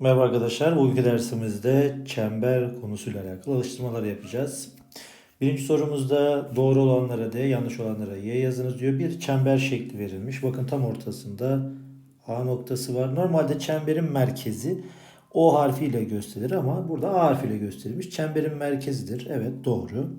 Merhaba arkadaşlar. Bugünkü dersimizde çember konusuyla alakalı alıştırmalar yapacağız. Birinci sorumuzda doğru olanlara D, yanlış olanlara Y yazınız diyor. Bir çember şekli verilmiş. Bakın tam ortasında A noktası var. Normalde çemberin merkezi O harfiyle gösterilir ama burada A harfiyle gösterilmiş. Çemberin merkezidir. Evet doğru.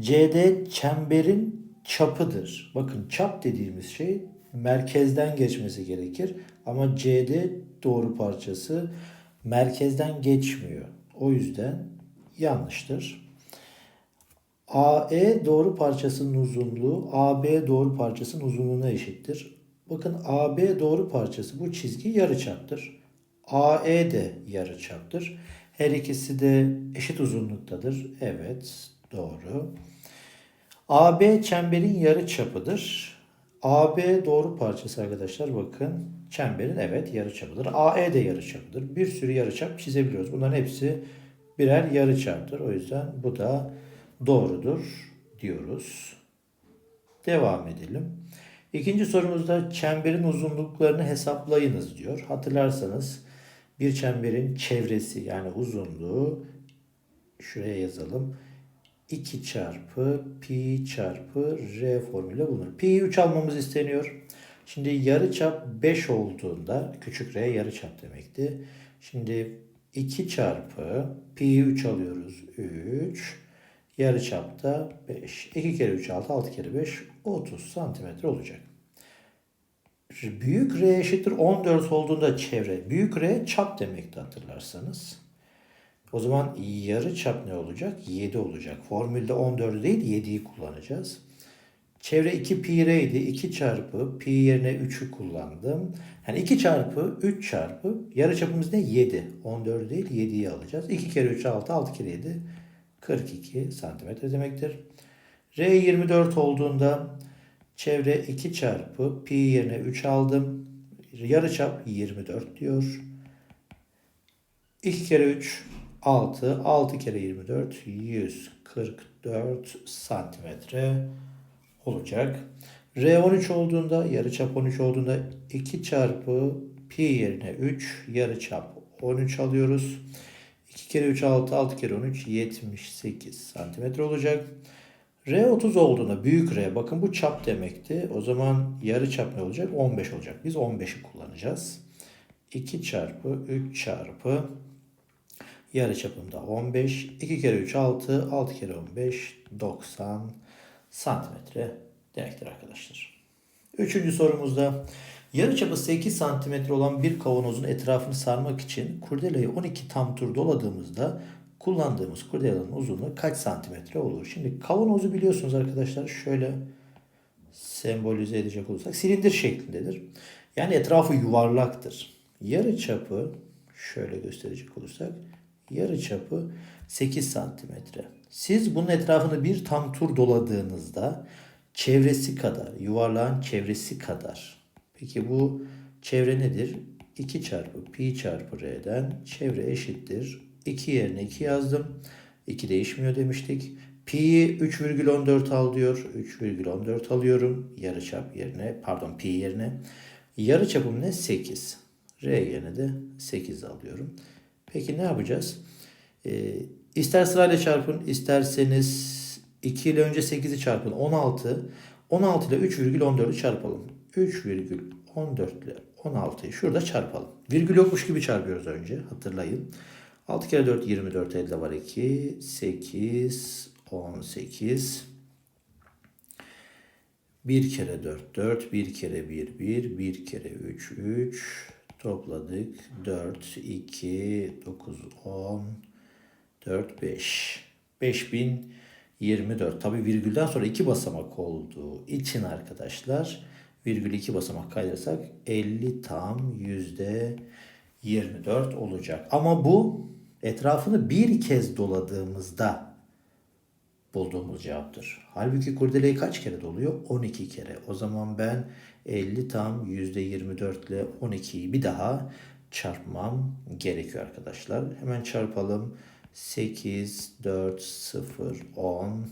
CD çemberin çapıdır. Bakın çap dediğimiz şey merkezden geçmesi gerekir. Ama CD doğru parçası merkezden geçmiyor. O yüzden yanlıştır. AE doğru parçasının uzunluğu AB doğru parçasının uzunluğuna eşittir. Bakın AB doğru parçası bu çizgi yarıçaptır. AE de yarıçaptır. Her ikisi de eşit uzunluktadır. Evet, doğru. AB çemberin yarı çapıdır. AB doğru parçası arkadaşlar bakın. Çemberin evet yarı çapıdır. AE de yarı çapıdır. Bir sürü yarı çap çizebiliyoruz. Bunların hepsi birer yarı çaptır. O yüzden bu da doğrudur diyoruz. Devam edelim. İkinci sorumuzda çemberin uzunluklarını hesaplayınız diyor. Hatırlarsanız bir çemberin çevresi yani uzunluğu şuraya yazalım. 2 çarpı pi çarpı r formülü bulunur. Pi'yi 3 almamız isteniyor. Şimdi yarıçap 5 olduğunda küçük r yarıçap demekti. Şimdi 2 çarpı pi'yi 3 alıyoruz. 3 yarıçapta 5. 2 kere 3 6 6 kere 5 30 santimetre olacak. Büyük R eşittir 14 olduğunda çevre. Büyük R çap demekti hatırlarsanız. O zaman yarı çap ne olacak? 7 olacak. Formülde 14'ü değil 7'yi kullanacağız. Çevre 2 pi r idi. 2 çarpı pi yerine 3'ü kullandım. Yani 2 çarpı 3 çarpı yarı çapımız ne? 7. 14 değil 7'yi alacağız. 2 kere 3 6 6 kere 7 42 santimetre demektir. R 24 olduğunda çevre 2 çarpı pi yerine 3 aldım. Yarı çap 24 diyor. 2 kere 3 6. 6 kere 24 144 santimetre olacak. R 13 olduğunda yarıçap 13 olduğunda 2 çarpı pi yerine 3 yarıçap 13 alıyoruz. 2 kere 3 6 6 kere 13 78 santimetre olacak. R 30 olduğunda büyük R bakın bu çap demekti. O zaman yarı çap ne olacak? 15 olacak. Biz 15'i kullanacağız. 2 çarpı 3 çarpı yarı çapında 15. 2 kere 3 6. 6 kere 15 90 santimetre demektir arkadaşlar. Üçüncü sorumuzda yarı çapı 8 santimetre olan bir kavanozun etrafını sarmak için kurdelayı 12 tam tur doladığımızda kullandığımız kurdelanın uzunluğu kaç santimetre olur? Şimdi kavanozu biliyorsunuz arkadaşlar şöyle sembolize edecek olursak silindir şeklindedir. Yani etrafı yuvarlaktır. Yarı çapı şöyle gösterecek olursak yarı çapı 8 santimetre. Siz bunun etrafını bir tam tur doladığınızda çevresi kadar, yuvarlağın çevresi kadar. Peki bu çevre nedir? 2 çarpı pi çarpı r'den çevre eşittir. 2 yerine 2 yazdım. 2 değişmiyor demiştik. Pi'yi 3,14 al diyor. 3,14 alıyorum. Yarı çap yerine, pardon pi yerine. Yarı çapım ne? 8. R yerine de 8 alıyorum. Peki ne yapacağız? Ee, ister sırayla çarpın, isterseniz 2 ile önce 8'i çarpın. 16. 16 ile 3,14'ü çarpalım. 3,14 ile 16'yı şurada çarpalım. Virgül yokmuş gibi çarpıyoruz önce. Hatırlayın. 6 kere 4 24 elde var 2. 8 18 1 kere 4 4 1 kere 1 1 1 kere 3 3 topladık. 4 2 9 10 4 5 5024 tabi virgülden sonra iki basamak olduğu için arkadaşlar virgül iki basamak kaydırsak 50 tam yüzde 24 olacak. Ama bu etrafını bir kez doladığımızda bulduğumuz cevaptır. Halbuki kurdeleyi kaç kere doluyor? 12 kere. O zaman ben 50 tam %24 ile 12'yi bir daha çarpmam gerekiyor arkadaşlar. Hemen çarpalım. 8, 4, 0, 10,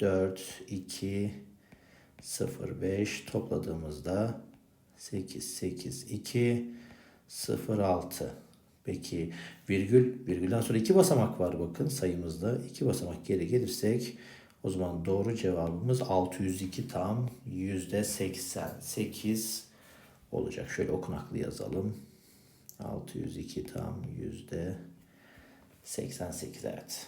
4, 2, 0, 5 topladığımızda 8, 8, 2, 0, 6. Peki virgül, virgülden sonra iki basamak var bakın sayımızda. iki basamak geri gelirsek o zaman doğru cevabımız 602 tam yüzde 88 olacak. Şöyle okunaklı yazalım. 602 tam yüzde 88 evet.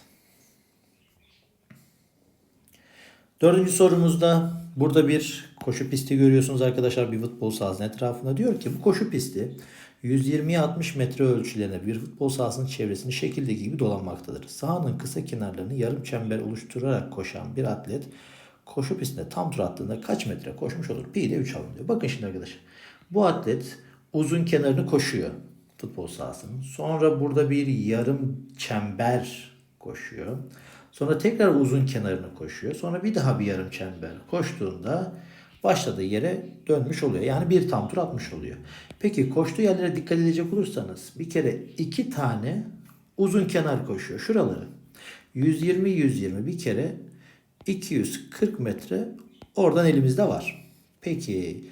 Dördüncü sorumuzda burada bir koşu pisti görüyorsunuz arkadaşlar bir futbol sahasının etrafında. Diyor ki bu koşu pisti 120'ye 60 metre ölçülerine bir futbol sahasının çevresini şekildeki gibi dolanmaktadır. Sahanın kısa kenarlarını yarım çember oluşturarak koşan bir atlet koşu pistinde tam tur attığında kaç metre koşmuş olur? Pi ile 3 alın diyor. Bakın şimdi arkadaşlar. Bu atlet uzun kenarını koşuyor futbol sahasının. Sonra burada bir yarım çember koşuyor. Sonra tekrar uzun kenarını koşuyor. Sonra bir daha bir yarım çember koştuğunda başladığı yere dönmüş oluyor. Yani bir tam tur atmış oluyor. Peki koştuğu yerlere dikkat edecek olursanız bir kere iki tane uzun kenar koşuyor. Şuraları. 120-120 bir kere 240 metre oradan elimizde var. Peki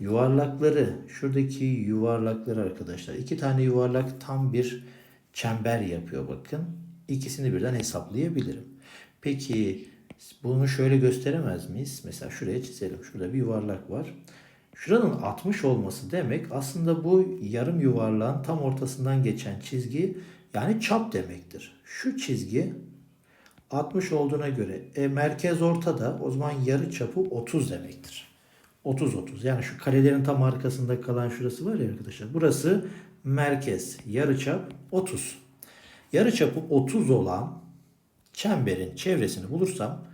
yuvarlakları şuradaki yuvarlakları arkadaşlar iki tane yuvarlak tam bir çember yapıyor bakın. İkisini birden hesaplayabilirim. Peki bunu şöyle gösteremez miyiz? Mesela şuraya çizelim. Şurada bir yuvarlak var. Şuranın 60 olması demek aslında bu yarım yuvarlağın tam ortasından geçen çizgi yani çap demektir. Şu çizgi 60 olduğuna göre e, merkez ortada o zaman yarı çapı 30 demektir. 30 30 yani şu karelerin tam arkasında kalan şurası var ya arkadaşlar. Burası merkez yarı çap 30. Yarı çapı 30 olan çemberin çevresini bulursam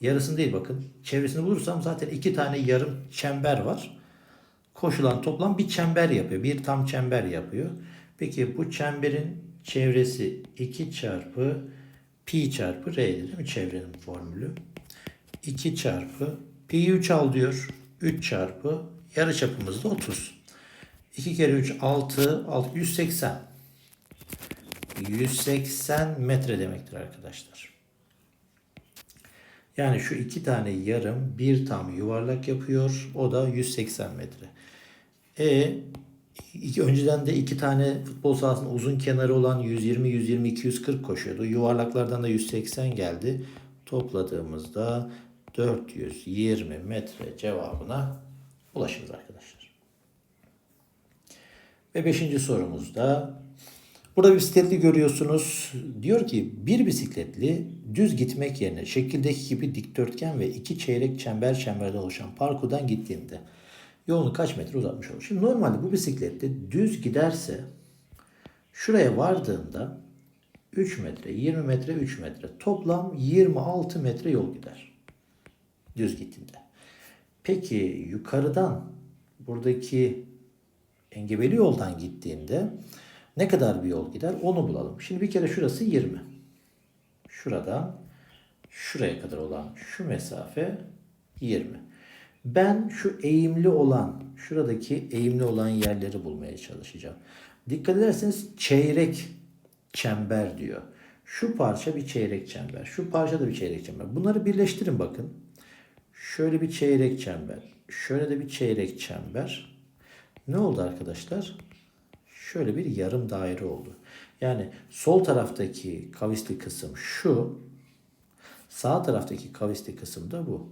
yarısını değil bakın çevresini bulursam zaten iki tane yarım çember var. Koşulan toplam bir çember yapıyor. Bir tam çember yapıyor. Peki bu çemberin çevresi 2 çarpı pi çarpı r'dir değil mi çevrenin formülü? 2 çarpı pi 3 al diyor. 3 çarpı yarı çapımız da 30. 2 kere 3 6, 6 180. 180 metre demektir arkadaşlar. Yani şu iki tane yarım bir tam yuvarlak yapıyor. O da 180 metre. E iki, önceden de iki tane futbol sahasının uzun kenarı olan 120, 120, 240 koşuyordu. Yuvarlaklardan da 180 geldi. Topladığımızda 420 metre cevabına ulaşırız arkadaşlar. Ve beşinci sorumuzda Burada bir bisikletli görüyorsunuz. Diyor ki bir bisikletli düz gitmek yerine şekildeki gibi dikdörtgen ve iki çeyrek çember çemberden oluşan parkurdan gittiğinde yolunu kaç metre uzatmış olur? Şimdi normalde bu bisikletli düz giderse şuraya vardığında 3 metre, 20 metre, 3 metre. Toplam 26 metre yol gider. Düz gittiğinde. Peki yukarıdan buradaki engebeli yoldan gittiğinde ne kadar bir yol gider onu bulalım. Şimdi bir kere şurası 20. Şuradan şuraya kadar olan şu mesafe 20. Ben şu eğimli olan, şuradaki eğimli olan yerleri bulmaya çalışacağım. Dikkat ederseniz çeyrek çember diyor. Şu parça bir çeyrek çember. Şu parça da bir çeyrek çember. Bunları birleştirin bakın. Şöyle bir çeyrek çember. Şöyle de bir çeyrek çember. Ne oldu arkadaşlar? Şöyle bir yarım daire oldu. Yani sol taraftaki kavisli kısım şu, sağ taraftaki kavisli kısım da bu.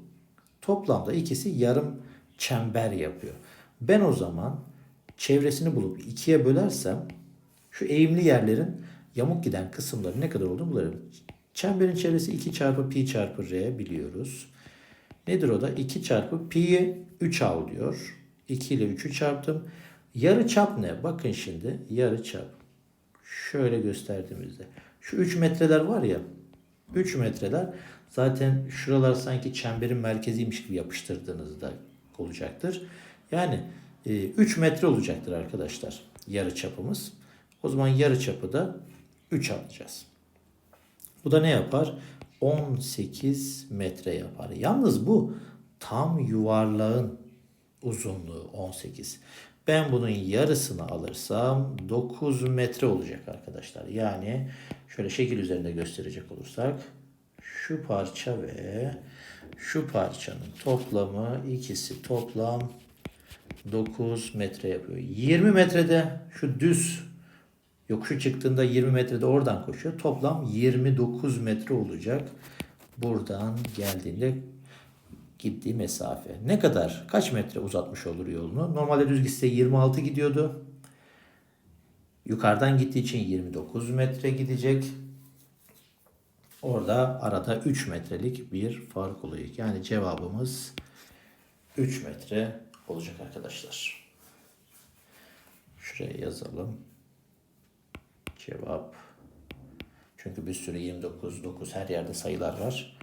Toplamda ikisi yarım çember yapıyor. Ben o zaman çevresini bulup ikiye bölersem şu eğimli yerlerin yamuk giden kısımları ne kadar olduğunu bularım. Çemberin çevresi 2 çarpı pi çarpı r biliyoruz. Nedir o da? 2 çarpı pi'yi 3 al diyor. 2 ile 3'ü çarptım. Yarı çap ne? Bakın şimdi yarı çap. Şöyle gösterdiğimizde. Şu 3 metreler var ya. 3 metreler zaten şuralar sanki çemberin merkeziymiş gibi yapıştırdığınızda olacaktır. Yani 3 e, metre olacaktır arkadaşlar yarı çapımız. O zaman yarı çapı da 3 alacağız. Bu da ne yapar? 18 metre yapar. Yalnız bu tam yuvarlağın uzunluğu 18. Ben bunun yarısını alırsam 9 metre olacak arkadaşlar. Yani şöyle şekil üzerinde gösterecek olursak şu parça ve şu parçanın toplamı ikisi toplam 9 metre yapıyor. 20 metrede şu düz Yokuşu çıktığında 20 metrede oradan koşuyor. Toplam 29 metre olacak. Buradan geldiğinde gittiği mesafe. Ne kadar? Kaç metre uzatmış olur yolunu? Normalde düz gitse 26 gidiyordu. Yukarıdan gittiği için 29 metre gidecek. Orada arada 3 metrelik bir fark oluyor. Yani cevabımız 3 metre olacak arkadaşlar. Şuraya yazalım. Cevap. Çünkü bir sürü 29, 9 her yerde sayılar var.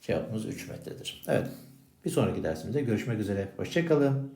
Cevabımız 3 metredir. Evet. Bir sonraki dersimizde görüşmek üzere. Hoşçakalın.